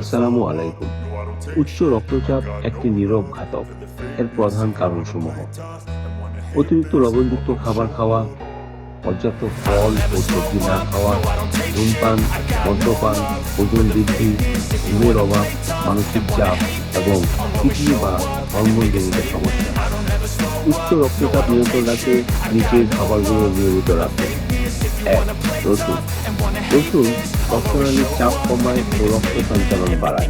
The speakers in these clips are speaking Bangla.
আসসালামু আলাইকুম। উচ্চ রক্তচাপ একটি নীরব ঘাতক। এর প্রধান কারণসমূহ। অতিরিক্ত লবণযুক্ত খাবার খাওয়া, পর্যাপ্ত ফল ও সবজি না খাওয়া, ধূমপান, মদ্যপান, ওজন বৃদ্ধি, ঘুমের অভাব, মানসিক চাপ এবং কিডনি বা হরমোনজনিত সমস্যা। উচ্চ রক্তচাপ নিয়ন্ত্রণ রাখতে নিচের খাবারগুলো নিয়মিত রাখুন। এক, রসুন। রসুন রক্তনালীর চাপ কমায় ও রক্ত সঞ্চালন বাড়ায়।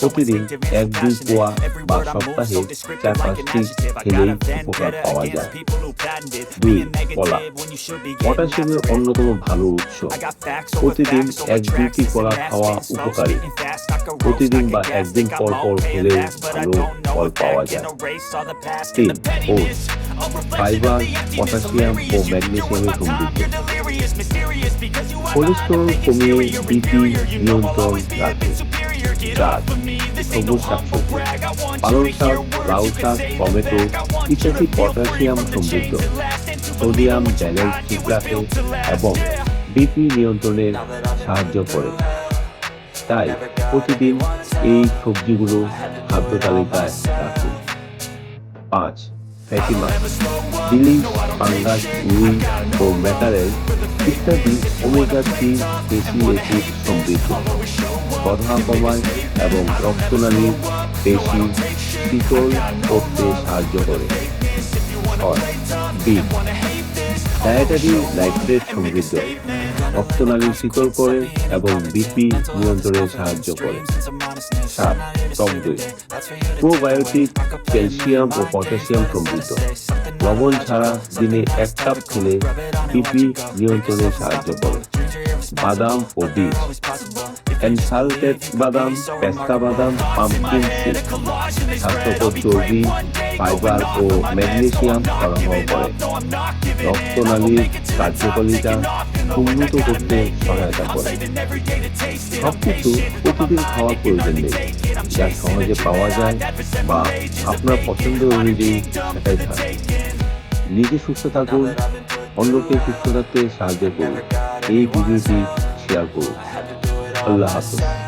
প্রতিদিন এক, দুই কোয়া বা সপ্তাহে চার পাঁচটি খেলেই উপকার পাওয়া যায়। দুই, কলা। পটাশিয়ামের অন্যতম ভালো উৎস। প্রতিদিন এক, দুইটি কলা খাওয়া উপকারী। প্রতিদিন বা একদিন পর পর খেলেও ভালো ফল পাওয়া যায়। তিন ফাইবার, পটাশিয়াম ও ম্যাগনেসিয়ামে সমৃদ্ধ। কোলেস্টেরল কমিয়ে বিপি নিয়ন্ত্রণ রাখে চার সবুজ শাকসবজি পালং শাক লাউ শাক টমেটো ইত্যাদি পটাশিয়াম সমৃদ্ধ সোডিয়াম ব্যালেন্স ঠিক রাখে এবং বিপি নিয়ন্ত্রণে সাহায্য করে। তাই প্রতিদিন এই সবজিগুলো খাদ্য তালিকায় রাখুন। পাঁচ, ফ্যাটি মাছ। পাঙ্গাস রুই ও ম্যাটারেল ইত্যাদি ওমেগা থ্রি বেশি অ্যাসিড সমৃদ্ধ। কথা কমায় এবং রক্তনালীর পেশি শীতল করতে সাহায্য করে। ডায়েটারি নাইট্রেট সমৃদ্ধ। রক্তনালী শীতল করে এবং বিপি নিয়ন্ত্রণে সাহায্য করে। সাত টক দই প্রোবায়োটিক ক্যালসিয়াম ও পটাশিয়াম সমৃদ্ধ লবণ ছাড়া দিনে এক কাপ খেলে পিপি নিয়ন্ত্রণে সাহায্য করে বাদাম ও বীজ এনসালটেড বাদাম পেস্তা বাদাম পাম্পকিন সিড স্বাস্থ্যকর চর্বি ফাইবার ও ম্যাগনেসিয়াম সরবরাহ করে রক্তনালীর কার্যকারিতা উন্নত করতে সহায়তা করে। সবকিছু প্রতিদিন খাওয়ার প্রয়োজন নেই। যা সহজে পাওয়া যায় বা আপনার পছন্দ অনুযায়ী সেটাই খান নিজে সুস্থ থাকুন, অন্যকে সুস্থ থাকতে সাহায্য করুন। এই ভিডিওটি শেয়ার করুন। আল্লাহ হাফেজ